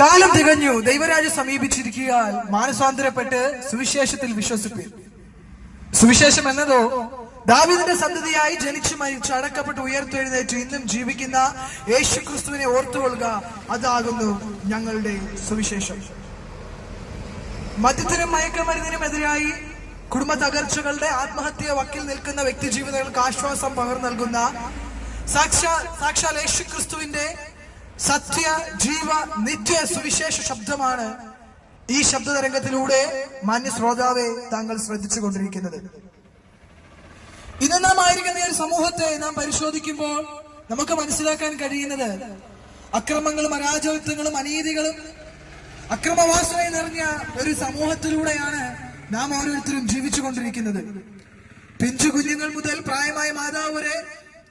കാലം തികഞ്ഞു. ദൈവരാജ്യം സമീപിച്ചിരിക്കാൻ മാനസാന്തരപ്പെട്ട് സുവിശേഷത്തിൽ വിശ്വസിപ്പിൻ. സുവിശേഷം എന്നതോ ദാവിദിന്റെ സന്തതിയായി ജനിച്ചു മരിച്ചു അടക്കപ്പെട്ട് ഉയർത്തെഴുന്നേറ്റ് ഇന്നും ജീവിക്കുന്ന യേശു ക്രിസ്തുവിനെ ഓർത്തുകൊള്ളുക അതാകുന്നു ഞങ്ങളുടെ സുവിശേഷം. മദ്യത്തിനും മയക്കമരുന്നിനും എതിരായി കുടുംബ തകർച്ചകളുടെ ആത്മഹത്യ വക്കിൽ നിൽക്കുന്ന വ്യക്തി ജീവിതങ്ങൾക്ക് ആശ്വാസം പകർന്നു നൽകുന്ന സാക്ഷാ സാക്ഷാൽ യേശു ക്രിസ്തുവിന്റെ സത്യ ജീവ നിത്യ സുവിശേഷ ശബ്ദമാണ് ഈ ശബ്ദതരംഗത്തിലൂടെ മാന്യ ശ്രോതാവെ താങ്കൾ ശ്രദ്ധിച്ചു കൊണ്ടിരിക്കുന്നത് ഇന്ന് നാം ആയിരിക്കുന്ന ഒരു സമൂഹത്തെ നാം പരിശോധിക്കുമ്പോൾ നമുക്ക് മനസ്സിലാക്കാൻ കഴിയുന്നത് അക്രമങ്ങളും അരാജകത്വങ്ങളും അനീതികളും അക്രമവാസന നിറഞ്ഞ ഒരു സമൂഹത്തിലൂടെയാണ് നാം ഓരോരുത്തരും ജീവിച്ചു കൊണ്ടിരിക്കുന്നത് പിഞ്ചു കുഞ്ഞുങ്ങൾ മുതൽ പ്രായമായ മാതാവ് വരെ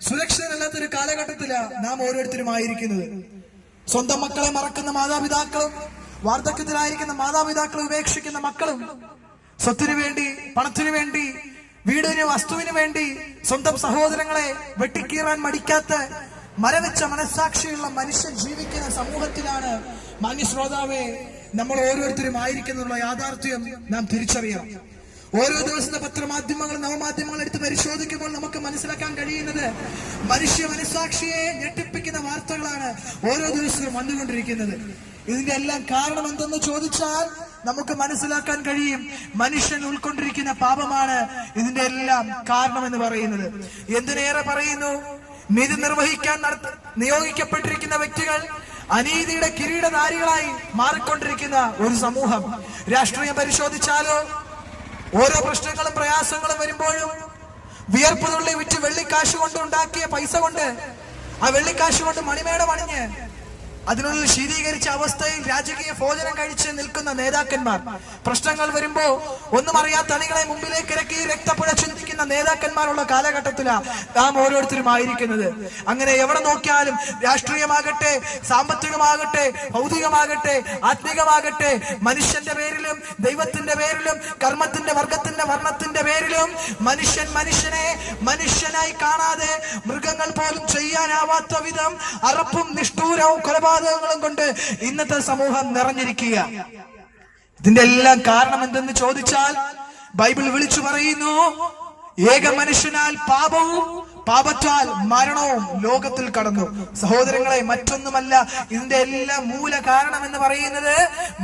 സുരക്ഷിതനല്ലാത്തൊരു കാലഘട്ടത്തിലാണ് നാം ഓരോരുത്തരും ആയിരിക്കുന്നത് സ്വന്തം മക്കളെ മറക്കുന്ന മാതാപിതാക്കളും വാർദ്ധക്യത്തിലായിരിക്കുന്ന മാതാപിതാക്കളെ ഉപേക്ഷിക്കുന്ന മക്കളും സ്വത്തിനു വേണ്ടി പണത്തിനു വേണ്ടി വീടിന് വസ്തുവിന് വേണ്ടി സ്വന്തം സഹോദരങ്ങളെ വെട്ടിക്കീറാൻ മടിക്കാത്ത മരവിച്ച മനസ്സാക്ഷിയുള്ള മനുഷ്യൻ ജീവിക്കുന്ന സമൂഹത്തിലാണ് മാന്യ ശ്രോതാവെ നമ്മൾ ഓരോരുത്തരും ആയിരിക്കുന്നുള്ള യാഥാർത്ഥ്യം നാം തിരിച്ചറിയണം. ഓരോ ദിവസത്തെ പത്രമാധ്യമങ്ങൾ നവമാധ്യമങ്ങൾ എടുത്ത് പരിശോധിക്കുമ്പോൾ നമുക്ക് മനസ്സിലാക്കാൻ കഴിയുന്നത് മനുഷ്യ മനസ്സാക്ഷിയെ ഞെട്ടിപ്പിക്കുന്ന വാർത്തകളാണ് ഓരോ ദിവസവും വന്നുകൊണ്ടിരിക്കുന്നത്. ഇതിന്റെ എല്ലാം കാരണം എന്തെന്ന് ചോദിച്ചാൽ നമുക്ക് മനസ്സിലാക്കാൻ കഴിയും. മനുഷ്യൻ ഉൾക്കൊണ്ടിരിക്കുന്ന പാപമാണ് ഇതിന്റെ എല്ലാം കാരണം എന്ന് പറയുന്നത്. എന്തിനേറെ പറയുന്നു? നീതി നിർവഹിക്കാൻ നിയോഗിക്കപ്പെട്ടിരിക്കുന്ന വ്യക്തികൾ അനീതിയുടെ കിരീടധാരികളായി മാറിക്കൊണ്ടിരിക്കുന്ന ഒരു സമൂഹം. രാഷ്ട്രീയം പരിശോധിച്ചാലോ? ഓരോ പ്രശ്നങ്ങളും പ്രയാസങ്ങളും വരുമ്പോഴും വിയർപ്പ് തുള്ളി വിറ്റ് വെള്ളിക്കാശ് കൊണ്ട് ഉണ്ടാക്കിയ പൈസ കൊണ്ട് ആ വെള്ളിക്കാശ് കൊണ്ട് മണിമേട പണിഞ്ഞ് അതിനുള്ളിൽ ശീതീകരിച്ച അവസ്ഥയിൽ രാജകീയ ഭോജനം കഴിച്ച് നിൽക്കുന്ന നേതാക്കന്മാർ. പ്രശ്നങ്ങൾ വരുമ്പോ ഒന്നും അറിയാത്ത അണികളെ മുമ്പിലേക്ക് ഇറക്കി രക്തപ്പുഴ ചിന്തിക്കുന്ന നേതാക്കന്മാരുള്ള കാലഘട്ടത്തിലാണ് നാം ഓരോരുത്തരും ആയിരിക്കുന്നത്. അങ്ങനെ എവിടെ നോക്കിയാലും രാഷ്ട്രീയമാകട്ടെ സാമ്പത്തികമാകട്ടെ ഭൗതികമാകട്ടെ ആത്മീകമാകട്ടെ മനുഷ്യന്റെ പേരിലും ദൈവത്തിന്റെ പേരിലും കർമ്മത്തിന്റെ വർഗത്തിന്റെ വർണത്തിന്റെ പേരിലും മനുഷ്യൻ മനുഷ്യനെ മനുഷ്യനായി കാണാതെ മൃഗങ്ങൾ പോലും ചെയ്യാനാവാത്ത വിധം അറപ്പും നിഷ്ഠൂരവും കൊലപാതകങ്ങളും കൊണ്ട് ഇന്നത്തെ സമൂഹം നിറഞ്ഞിരിക്കുക. ഇതിന്റെ എല്ലാം കാരണം എന്തെന്ന് ചോദിച്ചാൽ ബൈബിൾ വിളിച്ചു പറയുന്നു ഏക മനുഷ്യനാൽ പാപവും പാപത്താൽ മരണവും ലോകത്തിൽ കടന്നു. സഹോദരങ്ങളെ മറ്റൊന്നുമല്ല ഇതിന്റെ എല്ലാം മൂല കാരണം എന്ന് പറയുന്നത്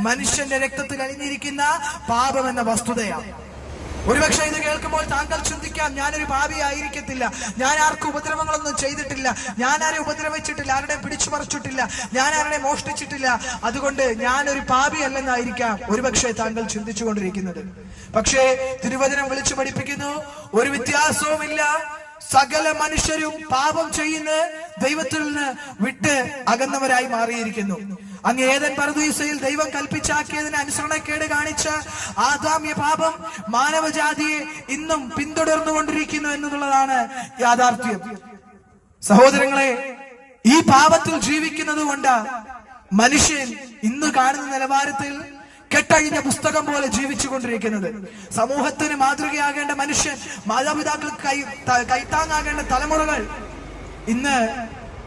മനുഷ്യന്റെ രക്തത്തിൽ അണിഞ്ഞിരിക്കുന്ന പാപം എന്ന വസ്തുതയാണ്. ഒരുപക്ഷെ ഇത് കേൾക്കുമ്പോൾ താങ്കൾ ചിന്തിക്കാം ഞാനൊരു ഭാവി ആയിരിക്കത്തില്ല. ഞാൻ ആർക്കും ഉപദ്രവങ്ങളൊന്നും ചെയ്തിട്ടില്ല. ഞാൻ ആരെ ഉപദ്രവിച്ചിട്ടില്ല ആരുടെ പിടിച്ചു പറിച്ചിട്ടില്ല ഞാൻ ആരുടെ മോഷ്ടിച്ചിട്ടില്ല. അതുകൊണ്ട് ഞാനൊരു പാപിയല്ലെന്നായിരിക്കാം ഒരുപക്ഷെ താങ്കൾ ചിന്തിച്ചുകൊണ്ടിരിക്കുന്നത്. പക്ഷേ തിരുവചനം വിളിച്ചു പഠിപ്പിക്കുന്നു ഒരു വ്യത്യാസവുമില്ല. സകല മനുഷ്യരും പാപം ചെയ്യുന്ന ദൈവത്തിൽ നിന്ന് വിട്ട് അകന്നവരായി മാറിയിരിക്കുന്നു. അങ്ങ് ഏതൻ പരദീസയിൽ ദൈവം കൽപ്പിച്ചാക്കിയതിന് അനുസരണക്കേട് കാണിച്ച് ആദാമ്യ പാപം മാനവജാതിയെ ഇന്നും പിന്തുടർന്നുകൊണ്ടിരിക്കുന്നു എന്നുള്ളതാണ് യാഥാർത്ഥ്യം. സഹോദരങ്ങളെ ഈ പാപത്തിൽ ജീവിക്കുന്നത് കൊണ്ട് മനുഷ്യൻ ഇന്ന് കാണുന്ന നിലവാരത്തിൽ കെട്ടഴിഞ്ഞ പുസ്തകം പോലെ ജീവിച്ചു കൊണ്ടിരിക്കുന്നത് സമൂഹത്തിന് മാതൃകയാകേണ്ട മനുഷ്യൻ മാതാപിതാക്കൾക്ക് കൈ കൈത്താങ്ങാകേണ്ട തലമുറകൾ ഇന്ന്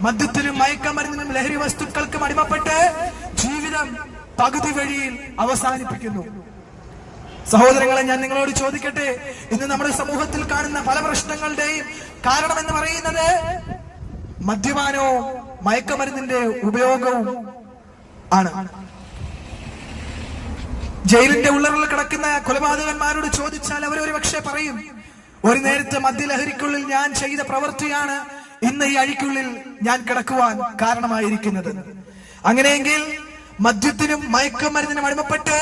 മദ്യത്തിനും മയക്കമരുന്നിനും ലഹരി വസ്തുക്കൾക്കും അടിമപ്പെട്ട് ജീവിതം പകുതി വഴിയിൽ അവസാനിപ്പിക്കുന്നു. സഹോദരങ്ങളെ ഞാൻ നിങ്ങളോട് ചോദിക്കട്ടെ ഇന്ന് നമ്മുടെ സമൂഹത്തിൽ കാണുന്ന പല പ്രശ്നങ്ങളുടെയും കാരണം എന്ന് പറയുന്നത് മദ്യപാനവും മയക്കമരുന്നിന്റെ ഉപയോഗവും ആണ്. ജയിലിന്റെ ഉള്ളറിൽ കിടക്കുന്ന കൊലപാതകന്മാരോട് ചോദിച്ചാൽ അവർ ഒരു പക്ഷേ പറയും ഒരു നേരത്തെ മദ്യലഹരിക്കുള്ളിൽ ഞാൻ ചെയ്ത പ്രവൃത്തിയാണ് ഇന്ന് ഈ അഴിക്കുള്ളിൽ ഞാൻ കിടക്കുവാൻ കാരണമായിരിക്കുന്നത്. അങ്ങനെയെങ്കിൽ മദ്യത്തിനും മയക്കുമരുന്നിനും അടിമപ്പെട്ട്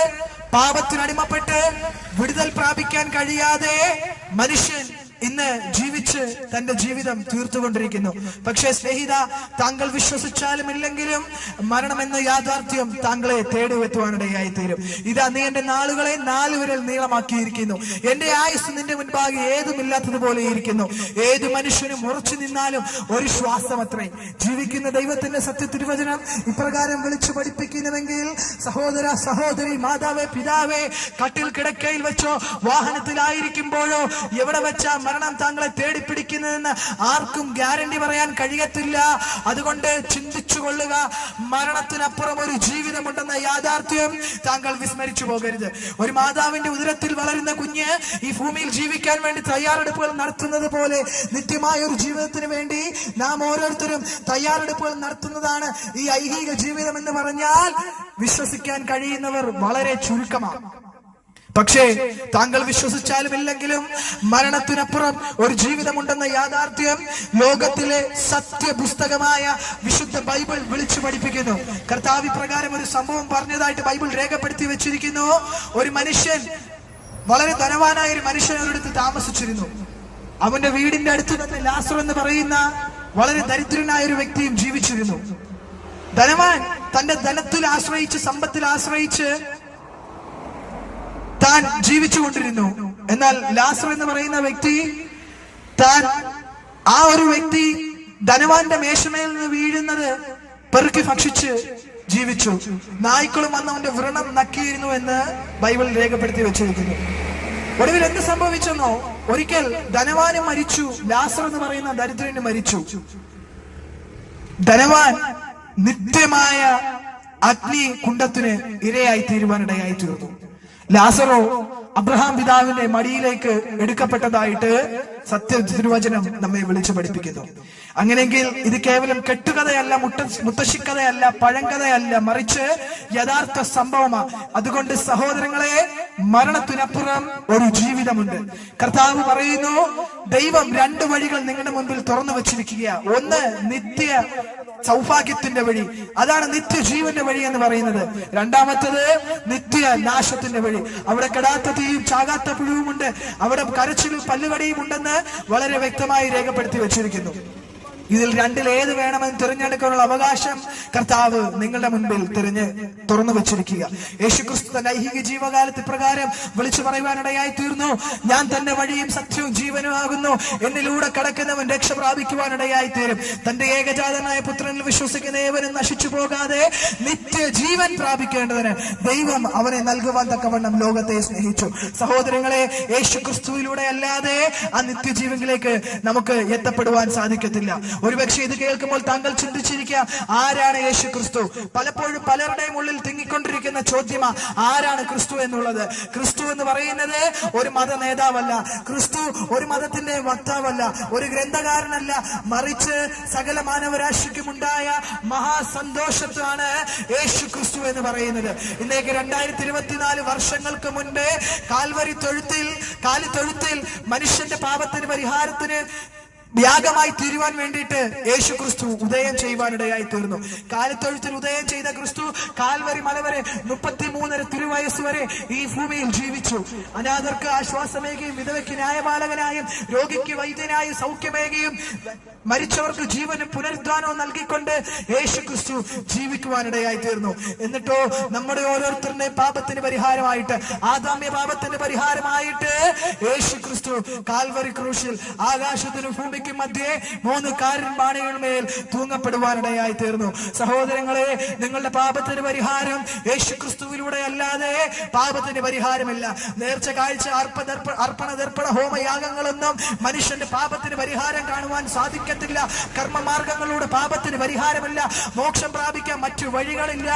പാപത്തിന് അടിമപ്പെട്ട് വിടുതൽ പ്രാപിക്കാൻ കഴിയാതെ മനുഷ്യൻ ഇന്ന് ജീവിച്ച് തന്റെ ജീവിതം തീർത്തുകൊണ്ടിരിക്കുന്നു. പക്ഷേ സ്നേഹിത താങ്കൾ വിശ്വസിച്ചാലും ഇല്ലെങ്കിലും മരണമെന്ന യാഥാർത്ഥ്യം താങ്കളെ തേടിവെത്തുവാനിടയായി തീരും ഇതാ നീ എന്റെ നാളുകളെ നാല് വിരൽ നീളമാക്കിയിരിക്കുന്നു. എന്റെ ആയുസ് നിന്റെ മുൻപാകെ ഏതുമില്ലാത്തതുപോലെ ഇരിക്കുന്നു. ഏത് മനുഷ്യനും ഉറച്ചു നിന്നാലും ഒരു ശ്വാസം അത്രേ ജീവിക്കുന്ന ദൈവത്തിന്റെ സത്യ തിരുവചനം ഇപ്രകാരം വിളിച്ചു പഠിപ്പിക്കുന്നുവെങ്കിൽ സഹോദര സഹോദരി മാതാവേ പിതാവേ കട്ടിൽ കിടക്കയിൽ വെച്ചോ വാഹനത്തിലായിരിക്കുമ്പോഴോ എവിടെ വെച്ചാ മരണം താങ്കളെ തേടിപ്പിടിക്കുന്നതെന്ന് ആർക്കും ഗ്യാരണ്ടി പറയാൻ കഴിയത്തില്ല. അതുകൊണ്ട് ചിന്തിച്ചു കൊള്ളുക. മരണത്തിനപ്പുറം ഒരു ജീവിതമുണ്ടെന്ന യാഥാർത്ഥ്യം താങ്കൾ വിസ്മരിച്ചു പോകരുത്. ഒരു മാതാവിന്റെ ഉദരത്തിൽ വളരുന്ന കുഞ്ഞ് ഈ ഭൂമിയിൽ ജീവിക്കാൻ വേണ്ടി തയ്യാറെടുപ്പുകൾ നടത്തുന്നത് പോലെ നിത്യമായ ഒരു ജീവിതത്തിന് വേണ്ടി നാം ഓരോരുത്തരും തയ്യാറെടുപ്പുകൾ നടത്തുന്നതാണ് ഈ ഐഹിക ജീവിതം എന്ന് പറഞ്ഞാൽ വിശ്വസിക്കാൻ കഴിയുന്നവർ വളരെ ചുരുക്കമാണ് പക്ഷേ താങ്കൾ വിശ്വസിച്ചാലും ഇല്ലെങ്കിലും മരണത്തിനപ്പുറം ഒരു ജീവിതമുണ്ടെന്ന യാഥാർത്ഥ്യം ലോകത്തിലെ സത്യപുസ്തകമായ വിശുദ്ധ ബൈബിൾ വിളിച്ചു പഠിപ്പിക്കുന്നു. കർത്താവ് പ്രകാരം ഒരു സംഭവം പറഞ്ഞതായിട്ട് ബൈബിൾ രേഖപ്പെടുത്തി വെച്ചിരിക്കുന്നു. ഒരു മനുഷ്യൻ വളരെ ധനവാനായ ഒരു മനുഷ്യൻ ഒരിടത്ത് താമസിച്ചിരുന്നു. അവന്റെ വീടിന്റെ അടുത്ത് തന്നെ ലാസർ എന്ന് പറയുന്ന വളരെ ദരിദ്രനായ ഒരു വ്യക്തിയും ജീവിച്ചിരുന്നു. ധനവാൻ തന്റെ ധനത്തിൽ ആശ്രയിച്ച് സമ്പത്തിൽ ആശ്രയിച്ച് താൻ ജീവിച്ചുകൊണ്ടിരുന്നു എന്നാൽ ലാസർ എന്ന് പറയുന്ന വ്യക്തി താൻ ആ ഒരു വ്യക്തി ധനവാന്റെ മേശമേൽ നിന്ന് വീഴുന്നത് പെറുക്കി ഭക്ഷിച്ച് ജീവിച്ചു. നായ്ക്കളും വന്ന് അവന്റെ വ്രണം നക്കിയിരുന്നു എന്ന് ബൈബിൾ രേഖപ്പെടുത്തി വെച്ചിരിക്കുന്നു. ഒടുവിൽ എന്ത് സംഭവിച്ചെന്നോ? ഒരിക്കൽ ധനവാന് മരിച്ചു. ലാസർ എന്ന് പറയുന്ന ദരിദ്രന് മരിച്ചു. ധനവാൻ നിത്യമായ അഗ്നി കുണ്ടത്തിന് ഇരയായി തീരുവാനിടയായി തീർന്നു. ലാസറോ അബ്രഹാം പിതാവിന്റെ മടിയിലേക്ക് എടുക്കപ്പെട്ടതായിട്ട് സത്യ തിരുവചനം നമ്മെ വിളിച്ചു പഠിപ്പിക്കുന്നു. അങ്ങനെയെങ്കിൽ ഇത് കേവലം കെട്ടുകഥയല്ല മുട്ട മുത്തശ്ശിക്കഥയല്ല പഴങ്കഥയല്ല മറിച്ച് യഥാർത്ഥ സംഭവമാണ് അതുകൊണ്ട് സഹോദരങ്ങളെ മരണത്തിനപ്പുറം ഒരു ജീവിതമുണ്ട്. കർത്താവ് പറയുന്നു ദൈവം രണ്ട് വഴികൾ നിങ്ങളുടെ മുൻപിൽ തുറന്നു വെച്ചിരിക്കുക ഒന്ന് നിത്യ സൗഭാഗ്യത്തിന്റെ വഴി. അതാണ് നിത്യജീവന്റെ വഴി എന്ന് പറയുന്നത്. രണ്ടാമത്തത് നിത്യ നാശത്തിന്റെ വഴി. അവിടെ കെടാത്ത തീയും ചാകാത്ത പുഴുവുമുണ്ട്. അവിടെ കരച്ചിലും പല്ലുകടിയും ഉണ്ടെന്ന് വളരെ വ്യക്തമായി രേഖപ്പെടുത്തി വെച്ചിരിക്കുന്നു. ഇതിൽ രണ്ടിൽ ഏത് വേണമെന്ന് തിരഞ്ഞെടുക്കാനുള്ള അവകാശം കർത്താവ് നിങ്ങളുടെ മുൻപിൽ തിരഞ്ഞ് തുറന്നു വെച്ചിരിക്കുക. യേശുക്രിസ്തു തന്റെ ഐഹിക ജീവകാലത്ത് പ്രകാരം വിളിച്ചു പറയുവാനിടയായി തീർന്നു. ഞാൻ തന്നെ വഴിയും സത്യവും ജീവനും ആകുന്നു. എന്നിലൂടെ കടക്കുന്നവൻ രക്ഷ പ്രാപിക്കുവാനിടയായി തീരും. തന്റെ ഏകജാതനായ പുത്രനിൽ വിശ്വസിക്കുന്ന ഏവനും നശിച്ചു പോകാതെ നിത്യ ജീവൻ പ്രാപിക്കേണ്ടതിന് ദൈവം അവനെ നൽകുവാൻ തക്കവണ്ണം ലോകത്തെ സ്നേഹിച്ചു. സഹോദരങ്ങളെ യേശു ക്രിസ്തുവിലൂടെ അല്ലാതെ ആ നിത്യജീവനിലേക്ക് നമുക്ക് എത്തപ്പെടുവാൻ സാധിക്കത്തില്ല. ഒരുപക്ഷെ ഇത് കേൾക്കുമ്പോൾ താങ്കൾ ചിന്തിച്ചിരിക്കുക ആരാണ് യേശു ക്രിസ്തു? പലപ്പോഴും പലരുടെയും ഉള്ളിൽ തിങ്ങിക്കൊണ്ടിരിക്കുന്ന ചോദ്യമാ ആരാണ് ക്രിസ്തു എന്നുള്ളത്? ക്രിസ്തു എന്ന് പറയുന്നത് ഒരു മത നേതാവല്ല. ക്രിസ്തു ഒരു മതത്തിന്റെ വക്താവല്ല ഒരു ഗ്രന്ഥകാരനല്ല. മറിച്ച് സകല മാനവരാശിക്കും ഉണ്ടായ മഹാസന്തോഷത്താണ് യേശു ക്രിസ്തു എന്ന് പറയുന്നത്. ഇന്നേക്ക് രണ്ടായിരത്തി ഇരുപത്തിനാല് വർഷങ്ങൾക്ക് മുൻപേ കാൽവരി തൊഴുത്തിൽ കാലി തൊഴുത്തിൽ മനുഷ്യന്റെ പാപത്തിന് പരിഹാരത്തിന് യാഗമായി തീരുവാൻ വേണ്ടിയിട്ട് യേശു ക്രിസ്തു ഉദയം ചെയ്യുവാനിടയായി തീർന്നു. കാലത്തൊഴുത്തിൽ ഉദയം ചെയ്ത ക്രിസ്തു കാൽവരി മല വരെ മുപ്പത്തി മൂന്നര തിരുവയസ് വരെ ഈ ഭൂമിയിൽ ജീവിച്ചു. അനാഥർക്ക് ആശ്വാസമേകയും വിധവയ്ക്ക് ന്യായപാലകനായും രോഗിക്ക് വൈദ്യനായും സൗഖ്യമേകയും മരിച്ചവർക്ക് ജീവന് പുനരുദ്ധാനവും നൽകിക്കൊണ്ട് യേശു ക്രിസ്തു ജീവിക്കുവാനിടയായി തീർന്നു എന്നിട്ടോ നമ്മുടെ ഓരോരുത്തരുടെ പാപത്തിന് പരിഹാരമായിട്ട് ആദാമ്യ പാപത്തിന്റെ പരിഹാരമായിട്ട് യേശു ക്രിസ്തു കാൽവറി ക്രൂശിൽ ആകാശത്തിനും ഭൂമിക്കും മധ്യേ മൂന്ന് കാരൻ ബാണികളുമേൽ തൂങ്ങപ്പെടുവാനിടയായി തീർന്നു സഹോദരങ്ങളെ നിങ്ങളുടെ പാപത്തിന് പരിഹാരം യേശു ക്രിസ്തുവിലൂടെ അല്ലാതെ പാപത്തിന് പരിഹാരമില്ല. നേർച്ച കാഴ്ച അർപ്പ അർപ്പണ ദർപ്പണ ഹോമയാഗങ്ങളൊന്നും മനുഷ്യന്റെ പാപത്തിന് പരിഹാരം കാണുവാൻ സാധിക്കത്തില്ല കർമ്മമാർഗങ്ങളിലൂടെ പാപത്തിന് പരിഹാരമില്ല. മോക്ഷം പ്രാപിക്കാൻ മറ്റു വഴികളില്ല.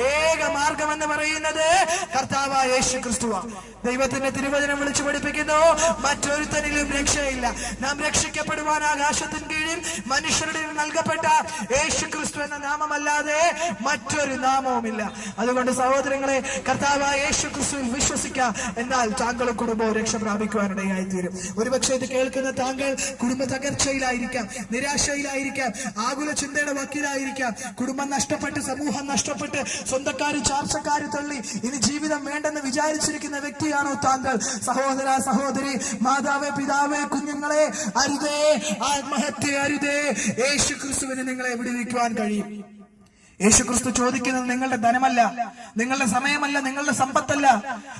ഏക മാർഗം എന്ന് പറയുന്നത് കർത്താവായ യേശു ക്രിസ്തുവാണ് ദൈവത്തിന്റെ തിരുവചനം വിളിച്ചു പഠിപ്പിക്കുന്നു. മറ്റൊരുത്തരിലും രക്ഷയില്ല. നാം രക്ഷിക്കപ്പെടുവാൻ ആകാശത്തിന് കീഴിൽ മനുഷ്യരുടെ നൽകപ്പെട്ട യേശു ക്രിസ്തു എന്ന നാമമല്ലാതെ മറ്റൊരു നാമവുമില്ല. അതുകൊണ്ട് സഹോദരങ്ങളെ കർത്താവായ യേശു ക്രിസ്തുവിൽ വിശ്വസിക്കുക എന്നാൽ താങ്കളും കുടുംബവും രക്ഷ പ്രാപിക്കുവാനിടയായി തീരും ഒരുപക്ഷെ ഇത് കേൾക്കുന്ന താങ്കൾ കുടുംബ തകർച്ചയിലായിരിക്കാം നിരാശയിലായിരിക്കാം ആകുല ചിന്തയുടെ വക്കീലായിരിക്കാം. കുടുംബം നഷ്ടപ്പെട്ട് സമൂഹം നഷ്ടപ്പെട്ട് സ്വന്തക്കാര് ചാർച്ചക്കാര് തള്ളി ഇനി ജീവിതം വേണ്ടെന്ന് വിചാരിച്ചിരിക്കുന്ന വ്യക്തിയാണോ താങ്കൾ? സഹോദര സഹോദരി മാതാവേ പിതാവേ കുഞ്ഞുങ്ങളെ അരുതേ ആത്മഹത്യ അരുതേ യേശു ക്രിസ്തുവിന് നിങ്ങളെ വിടുവിക്കുവാൻ കഴിയും. യേശുക്രിസ്തു ചോദിക്കുന്നത് നിങ്ങളുടെ ധനമല്ല നിങ്ങളുടെ സമയമല്ല നിങ്ങളുടെ സമ്പത്തല്ല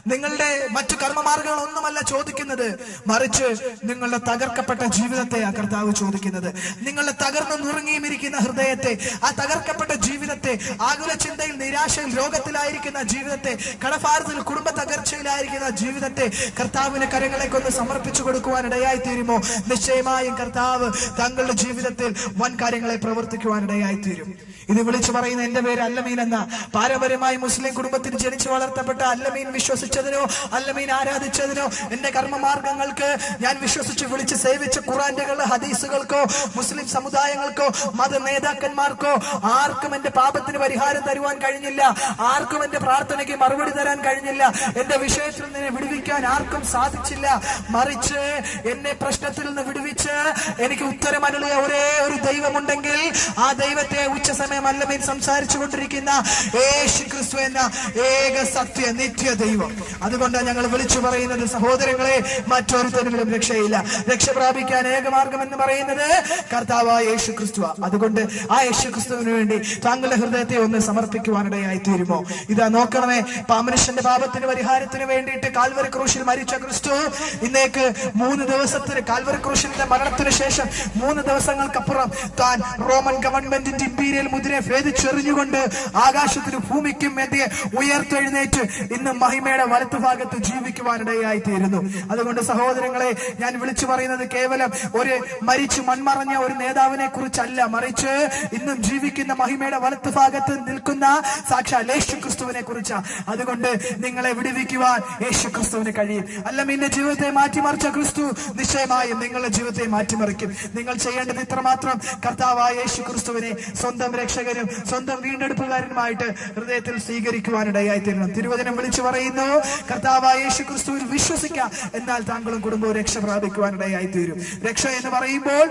നിങ്ങളുടെ മറ്റു കർമ്മമാർഗങ്ങളൊന്നുമല്ല ചോദിക്കുന്നത്. മറിച്ച് നിങ്ങളുടെ തകർക്കപ്പെട്ട ജീവിതത്തെ ആ കർത്താവ് ചോദിക്കുന്നത്. നിങ്ങളുടെ തകർന്നു നുറുങ്ങിയും ഇരിക്കുന്ന ഹൃദയത്തെ ആ തകർക്കപ്പെട്ട ജീവിതത്തെ ആകുല ചിന്തയിൽ നിരാശയിൽ രോഗത്തിലായിരിക്കുന്ന ജീവിതത്തെ കടഭാരത്തിൽ കുടുംബ തകർച്ചയിലായിരിക്കുന്ന ജീവിതത്തെ കർത്താവിന്റെ കരങ്ങളെ കൊണ്ട് സമർപ്പിച്ചു കൊടുക്കുവാൻ ഇടയായി തീരുമോ നിശ്ചയമായും കർത്താവ് തങ്ങളുടെ ജീവിതത്തിൽ വൻ കാര്യങ്ങളെ പ്രവർത്തിക്കുവാൻ ഇടയായി തീരും ഇത് വിളിച്ചു പറയുന്ന എന്റെ പേര് അല്ലമീൻ എന്ന. പാരമ്പര്യമായി മുസ്ലിം കുടുംബത്തിൽ ജനിച്ചു വളർത്തപ്പെട്ട അല്ലമീൻ വിശ്വസിച്ചതിനോ അല്ലമീൻ ആരാധിച്ചതിനോ എന്റെ കർമ്മമാർഗങ്ങൾക്ക് ഞാൻ വിശ്വസിച്ച് വിളിച്ച് സേവിച്ച ഖുറാന്റെ ഹദീസുകൾക്കോ മുസ്ലിം സമുദായങ്ങൾക്കോ മത നേതാക്കന്മാർക്കോ ആർക്കും എന്റെ പാപത്തിന് പരിഹാരം തരുവാൻ കഴിഞ്ഞില്ല. ആർക്കും എന്റെ പ്രാർത്ഥനയ്ക്ക് മറുപടി തരാൻ കഴിഞ്ഞില്ല. എന്റെ വിഷയത്തിൽ നിന്നെ വിടുവിക്കാൻ ആർക്കും സാധിച്ചില്ല. മറിച്ച് എന്നെ പ്രശ്നത്തിൽ നിന്ന് വിടുവിച്ച് എനിക്ക് ഉത്തരമരുളിയ ഒരേ ഒരു ദൈവമുണ്ടെങ്കിൽ ആ ദൈവത്തെ ഉച്ചസമയം അല്ലമേൽ സംസാരിച്ചു കൊണ്ടിരിക്കുന്ന യേശു ക്രിസ്തു എന്ന ഏക സത്യ നിത്യ ദൈവം. അതുകൊണ്ടാണ് ഞങ്ങൾ വിളിച്ചു പറയുന്നത് സഹോദരങ്ങളെ മറ്റൊരുത്തരിലും രക്ഷയില്ല. രക്ഷ പ്രാപിക്കാൻ ഏക ഏകമാർഗം എന്ന് പറയുന്നത് കർത്താവായ യേശു ക്രിസ്തു അതുകൊണ്ട് ആ യേശു ക്രിസ്തുവിന് വേണ്ടി താങ്കളുടെ ഹൃദയത്തെ ഒന്ന് സമർപ്പിക്കുവാനിടയായി തീരുമോ? ഇതാ നോക്കണമേ പാമനുഷ്യന്റെ പാപത്തിന് പരിഹാരത്തിന് വേണ്ടിയിട്ട് കാൽവരി ക്രൂശിൽ മരിച്ച ക്രിസ്തു ഇന്നേക്ക് മൂന്ന് ദിവസത്തിന് കാൽവരി ക്രൂശിന്റെ മരണത്തിന് ശേഷം മൂന്ന് ദിവസങ്ങൾക്കപ്പുറം താൻ റോമൻ ഗവൺമെന്റിന്റെ ഇമ്പീരിയൽ മുദ്രയെ ഭേദിച്ചെറിഞ്ഞുകൊണ്ട് ആകാശത്തിനും ഭൂമിക്കും എതിരെ ഉയർത്തെഴുന്നേറ്റ് ഇന്ന് മഹിമയുടെ വലത്തുഭാഗത്ത് ജീവിക്കുവാനിടയായി തീരുന്നു. അതുകൊണ്ട് സഹോദരങ്ങളെ ഞാൻ വിളിച്ചു പറയുന്നത് കേവലം ഒരു മരിച്ചു മൺമറഞ്ഞ ഒരു നേതാവിനെ കുറിച്ചല്ല മറിച്ച് ഇന്നും ജീവിക്കുന്ന മഹിമയുടെ വലത്തുഭാഗത്ത് നിൽക്കുന്ന സാക്ഷാ യേശു ക്രിസ്തുവിനെ കുറിച്ചാ അതുകൊണ്ട് നിങ്ങളെ വിടുവിക്കുവാൻ യേശു ക്രിസ്തുവിന് കഴിയും. അല്ല നിന്റെ ജീവിതത്തെ മാറ്റിമറിച്ച ക്രിസ്തു നിശ്ചയമായും നിങ്ങളുടെ ജീവിതത്തെ മാറ്റിമറിക്കും. നിങ്ങൾ ചെയ്യേണ്ടത് ഇത്രമാത്രം. കർത്താവായ യേശു ക്രിസ്തുവിനെ സ്വന്തം രക്ഷകനും സ്വന്തം വീണ്ടെടുപ്പുകാരനുമായിട്ട് ഹൃദയത്തിൽ സ്വീകരിക്കുവാനിടയായി തീരണം. തിരുവചനം വിളിച്ചു പറയുന്നു കർത്താവായ യേശു ക്രിസ്തുവിൽ വിശ്വസിക്കാം. എന്നാൽ താങ്കളും കുടുംബവും രക്ഷ പ്രാപിക്കുവാനിടയായി തീരും. രക്ഷ എന്ന് പറയുമ്പോൾ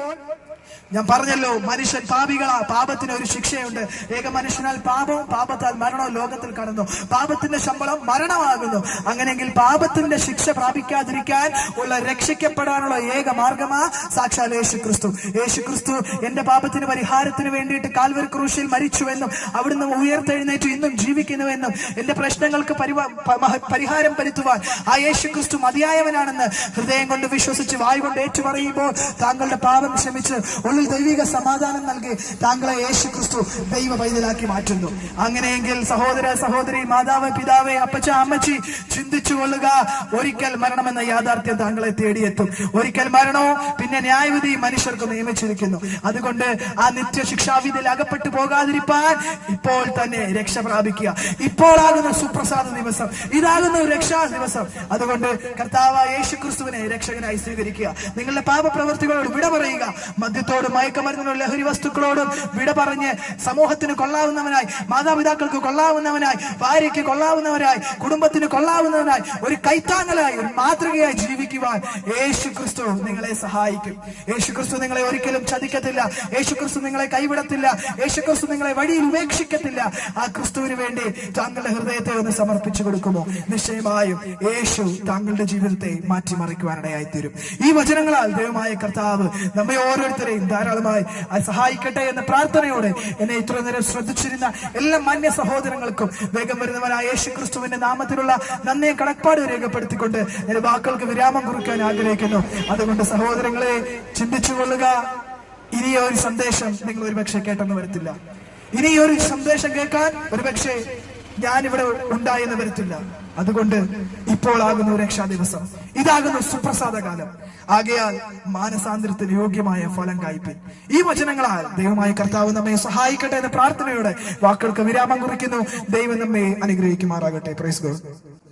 ഞാൻ പറഞ്ഞല്ലോ മനുഷ്യൻ പാപികളാ പാപത്തിന് ഒരു ശിക്ഷയുണ്ട്. ഏക മനുഷ്യനാൽ പാപവും പാപത്താൽ മരണവും ലോകത്തിൽ കടന്നു. പാപത്തിന്റെ ശമ്പളം മരണമാകുന്നു. അങ്ങനെയെങ്കിൽ പാപത്തിന്റെ ശിക്ഷ പ്രാപിക്കാതിരിക്കാൻ ഉള്ള രക്ഷിക്കപ്പെടാനുള്ള ഏക മാർഗമാ സാക്ഷാൽ യേശു ക്രിസ്തു യേശു ക്രിസ്തു എന്റെ പാപത്തിന് പരിഹാരത്തിന് വേണ്ടിയിട്ട് കാൽവർ ക്രൂശിൽ മരിച്ചുവെന്നും അവിടുന്ന് ഉയർത്തെഴുന്നേറ്റ് ഇന്നും ജീവിക്കുന്നുവെന്നും എന്റെ പ്രശ്നങ്ങൾക്ക് പരിഹാരം വരുത്തുവാൻ ആ യേശു ക്രിസ്തു മതിയായവനാണെന്ന് ഹൃദയം കൊണ്ട് വിശ്വസിച്ച് വായു കൊണ്ട് ഏറ്റുപറയുമ്പോൾ താങ്കളുടെ പാപം ക്ഷമിച്ച് ഉള്ളിൽ ദൈവിക സമാധാനം നൽകി താങ്കളെ യേശു ക്രിസ്തു ദൈവ പൈതലാക്കി മാറ്റുന്നു. അങ്ങനെയെങ്കിൽ സഹോദര സഹോദരി മാതാവ് പിതാവ് അപ്പച്ച അമ്മച്ചി ചിന്തിച്ചു കൊള്ളുക. ഒരിക്കൽ മരണമെന്ന യാഥാർത്ഥ്യം താങ്കളെ തേടിയെത്തും. ഒരിക്കൽ മരണോ പിന്നെ ന്യായവിധി മനുഷ്യർക്ക് നിയമിച്ചിരിക്കുന്നു. അതുകൊണ്ട് ആ നിത്യ ശിക്ഷാവിധിയിൽ അകപ്പെട്ടു പോകാതിരിപ്പാൻ ഇപ്പോൾ തന്നെ രക്ഷ പ്രാപിക്കുക. ഇപ്പോഴാകുന്ന സുപ്രസാദ ദിവസം. ഇതാകുന്ന രക്ഷാ ദിവസം. അതുകൊണ്ട് കർത്താവ് യേശു ക്രിസ്തുവിനെ രക്ഷകനായി സ്വീകരിക്കുക. നിങ്ങളുടെ പാപപ്രവർത്തികളോട് വിട പറയുക. മദ്യത്തോടും മയക്കമരുന്നിനും ലഹരി വസ്തുക്കളോടും വിട പറഞ്ഞ് സമൂഹത്തിന് കൊള്ളാവുന്നവനായി മാതാപിതാക്കൾക്ക് കൊള്ളാവുന്നവനായി ഭാര്യയ്ക്ക് കൊള്ളാവുന്നവനായി കുടുംബത്തിന് കൊള്ളാവുന്നവനായി ഒരു കൈത്താങ്ങലായി ഒരു മാതൃകയായി ജീവിക്കുവാൻ യേശു ക്രിസ്തു നിങ്ങളെ സഹായിക്കും. യേശു ക്രിസ്തു നിങ്ങളെ ഒരിക്കലും ചതിക്കത്തില്ല. യേശു ക്രിസ്തു നിങ്ങളെ കൈവിടത്തില്ല. യേശു ക്രിസ്തു നിങ്ങളെ വഴിയിൽ ഉപേക്ഷിക്കത്തില്ല. ആ ക്രിസ്തുവിന് വേണ്ടി താങ്കളുടെ ഹൃദയത്തെ ഒന്ന് സമർപ്പിച്ചു കൊടുക്കുമോ? നിശ്ചയമായും യേശു താങ്കളുടെ ജീവിതത്തെ മാറ്റിമറിക്കുവാനിടയായി തീരും ഈ വചനങ്ങളാൽ ദൈവമായ കർത്താവ് നമ്മെ ഓരോരുത്തരെയും ധാരാളമായി സഹായിക്കട്ടെ എന്ന പ്രാർത്ഥനയോടെ എന്നെ ഇത്ര നേരം ശ്രദ്ധിച്ചിരുന്ന എല്ലാ മാന്യ സഹോദരങ്ങൾക്കും വേഗം വരുന്നവനായ യേശു ക്രിസ്തുവിന്റെ നാമത്തിലുള്ള നന്ദിയും കടപ്പാട് രേഖപ്പെടുത്തിക്കൊണ്ട് എന്റെ വാക്കുകൾക്ക് വിരാമം കുറിക്കാൻ ആഗ്രഹിക്കുന്നു. അതുകൊണ്ട് സഹോദരങ്ങളെ ചിന്തിച്ചു കൊള്ളുക. ഇനി ഒരു സന്ദേശം നിങ്ങൾ ഒരുപക്ഷെ കേട്ടെന്ന് വരത്തില്ല. ഇനി ഒരു സന്ദേശം കേൾക്കാൻ ഒരുപക്ഷെ ഞാനിവിടെ ഉണ്ടായെന്ന് വരത്തില്ല. അതുകൊണ്ട് ഇപ്പോൾ ആകുന്നു രക്ഷാ ദിവസം. ഇതാകുന്നു സുപ്രസാദ കാലം. ആകയാൽ മാനസാന്തരത്തിന് യോഗ്യമായ ഫലം കായ്പിൻ. ഈ വചനങ്ങളാൽ ദൈവമായ കർത്താവ് നമ്മെ സഹായിക്കട്ടെ എന്ന പ്രാർത്ഥനയോടെ വാക്കുകൾക്ക് വിരാമം കുറിക്കുന്നു. ദൈവം നമ്മെ അനുഗ്രഹിക്കുമാറാകട്ടെ. Praise God